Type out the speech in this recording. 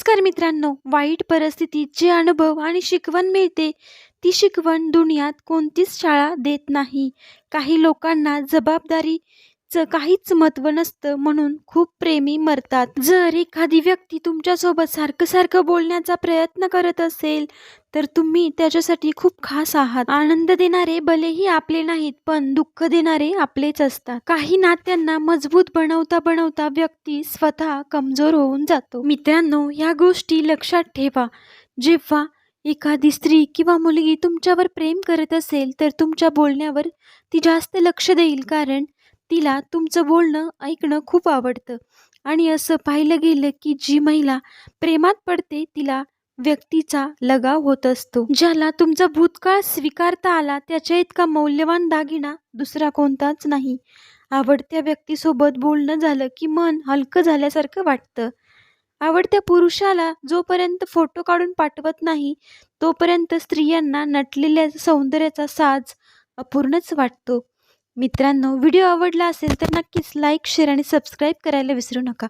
नमस्कार मित्रांनो. वाईट परिस्थितीत जे अनुभव आणि शिकवण मिळते ती शिकवण दुनियात कोणतीच शाळा देत नाही. काही लोकांना जबाबदारी चं काहीच महत्त्व नसतं म्हणून खूप प्रेमी मरतात. जर एखादी व्यक्ती तुमच्यासोबत सारखं सारखं बोलण्याचा प्रयत्न करत असेल तर तुम्ही त्याच्यासाठी खूप खास आहात. आनंद देणारे भलेही आपले नाहीत पण दुःख देणारे आपलेच असतात. काही नात्यांना मजबूत बनवता बनवता व्यक्ती स्वतः कमजोर होऊन जातो. मित्रांनो या गोष्टी लक्षात ठेवा. जेव्हा एखादी स्त्री किंवा मुलगी तुमच्यावर प्रेम करत असेल तर तुमच्या बोलण्यावर ती जास्त लक्ष देईल. कारण तिला तुमचं बोलणं ऐकणं खूप आवडतं. आणि असं पाहिलं गेलं की जी महिला प्रेमात पडते तिला व्यक्तीचा लगाव होत असतो. ज्याला तुमचा भूतकाळ स्वीकारता आला त्याच्या इतका मौल्यवान दागिना दुसरा कोणताच नाही. आवडत्या व्यक्तीसोबत बोलणं झालं की मन हलकं झाल्यासारखं वाटतं. आवडत्या पुरुषाला जोपर्यंत फोटो काढून पाठवत नाही तोपर्यंत स्त्रियांना नटलेल्या सौंदर्याचा साज अपूर्णच वाटतो. मित्रांनो व्हिडिओ आवडला असेल तर नक्कीच लाईक शेअर आणि सबस्क्राईब करायला विसरू नका.